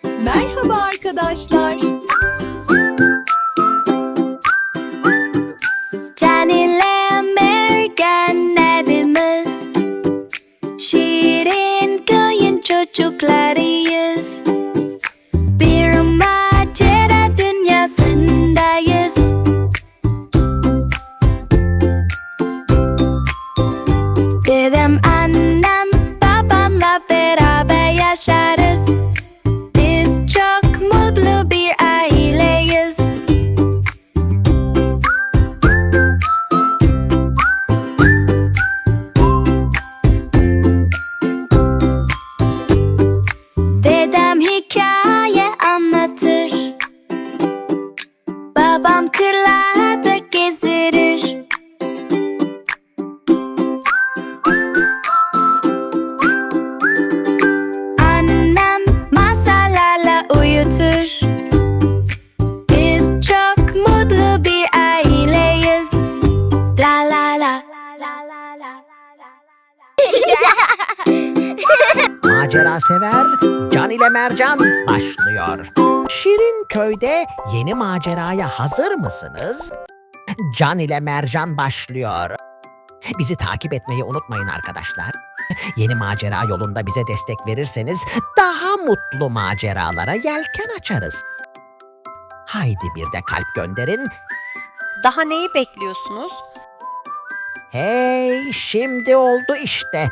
Merhaba arkadaşlar. Canile Amerikan adımız Şirin köyün çocuklarıyız hikaye anlatır. Babam kırlarda Macera sever Can ile Mercan başlıyor. Şirin köyde yeni maceraya hazır mısınız? Can ile Mercan başlıyor. Bizi takip etmeyi unutmayın arkadaşlar. Yeni macera yolunda bize destek verirseniz daha mutlu maceralara yelken açarız. Haydi bir de kalp gönderin. Daha neyi bekliyorsunuz? Hey şimdi oldu işte.